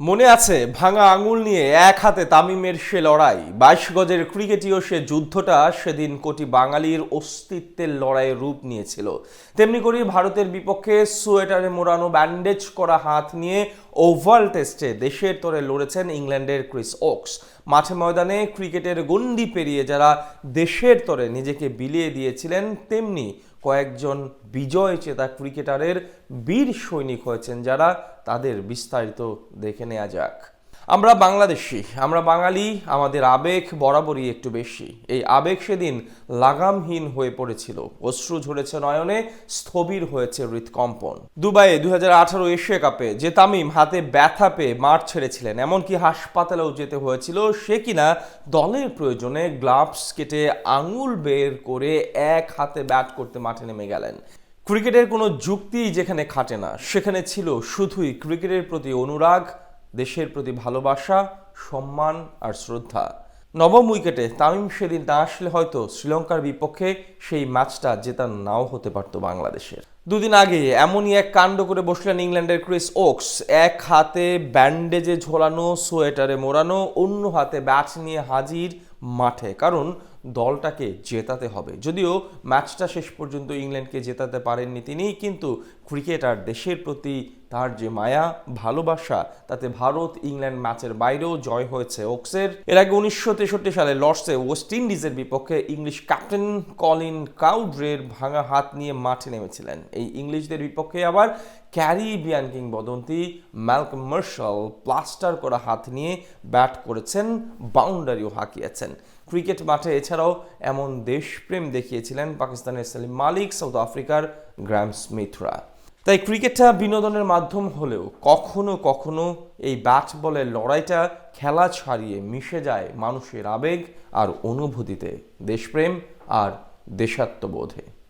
মনে আছে, ভাঙা আঙুল নিয়ে এক হাতে তামিমের সে লড়াই? বাইশ গজের ক্রিকেটীয় সে যুদ্ধটা সেদিন কোটি বাঙালির অস্তিত্বের লড়াইয়ের রূপ নিয়েছিল। তেমনি করে ভারতের বিপক্ষে সোয়েটারে মোড়ানো ব্যান্ডেজ করা হাত নিয়ে ওভাল টেস্টে দেশের তরে লড়েছেন ইংল্যান্ডের ক্রিস ওক্স। মাঠে ময়দানে ক্রিকেটের গণ্ডি পেরিয়ে যারা দেশের তরে নিজেকে বিলিয়ে দিয়েছিলেন, তেমনি কয়েকজন বিজয় চেতা ক্রিকেটারের বীর সৈনিক হয়েছেন যারা তাদের বিস্তারিত দেখে নেওয়া যাক। আমরা বাংলাদেশি, আমরা বাঙালি, আমাদের আবেগ বরাবরই একটু বেশি। এই আবেগ সেদিন লাগামহীন হয়ে পড়েছিল। অশ্রু ঝরেছে নয়নে, স্থবির হয়েছে হৃৎকম্পন। দুবাইয়ে দুই হাজার এশিয়া কাপে যে তামিম হাতে ব্যথা পেয়ে মাঠ ছেড়েছিলেন, এমনকি হাসপাতালেও যেতে হয়েছিল, সে কিনা দলের প্রয়োজনে গ্লাভস কেটে আঙুল বের করে এক হাতে ব্যাট করতে মাঠে নেমে গেলেন। ক্রিকেটের কোনো যুক্তি যেখানে খাটে না, সেখানে ছিল শুধুই ক্রিকেটের প্রতি অনুরাগ দেশের প্রতি ভালোবাসা, সম্মান আর শ্রদ্ধা। নবম উইকেটে তামিম সেদিন না আসলে হয়তো শ্রীলঙ্কার বিপক্ষে সেই ম্যাচটা জেতা নাও হতে পারত বাংলাদেশের দুদিন আগে এমনই এক কাণ্ড করে বসলেন ইংল্যান্ডের ক্রিস ওক্স। এক হাতে ব্যান্ডেজে ঝোলানো, সোয়েটারে মোড়ানো, অন্য হাতে ব্যাট নিয়ে হাজির মাঠে। কারণ দলটাকে জেতাতে হবে। যদিও ম্যাচটা শেষ পর্যন্ত ইংল্যান্ডকে জেতাতে পারেননি তিনি, কিন্তু ক্রিকেট আর দেশের প্রতি তার যে মায়া, ভালোবাসা, তাতে ভারত, ইংল্যান্ড ম্যাচের বাইরেও জয় হয়েছে ওক্সের। এর আগে উনিশশো তেষট্টি সালে লর্ডসে ওয়েস্ট ইন্ডিজের বিপক্ষে ইংলিশ ক্যাপ্টেন কলিন কাউড্রের ভাঙা হাত নিয়ে মাঠে নেমেছিলেন। এই ইংলিশদের বিপক্ষে আবার ক্যারিবিয়ান কিংবদন্তি ম্যালকম মার্শাল প্লাস্টার করা হাত নিয়ে ব্যাট করেছেন, বাউন্ডারিও হাঁকিয়েছেন। ক্রিকেট মাঠে এছাড়াও এমন দেশপ্রেম দেখিয়েছিলেন পাকিস্তানের সেলিম মালিক, সাউথ আফ্রিকার গ্র্যাম স্মিথরা। তাই ক্রিকেটটা বিনোদনের মাধ্যম হলেও কখনো কখনো এই ব্যাট বলের লড়াইটা খেলা ছাড়িয়ে মিশে যায় মানুষের আবেগ আর অনুভূতিতে। দেশপ্রেম আর দেশাত্মবোধে।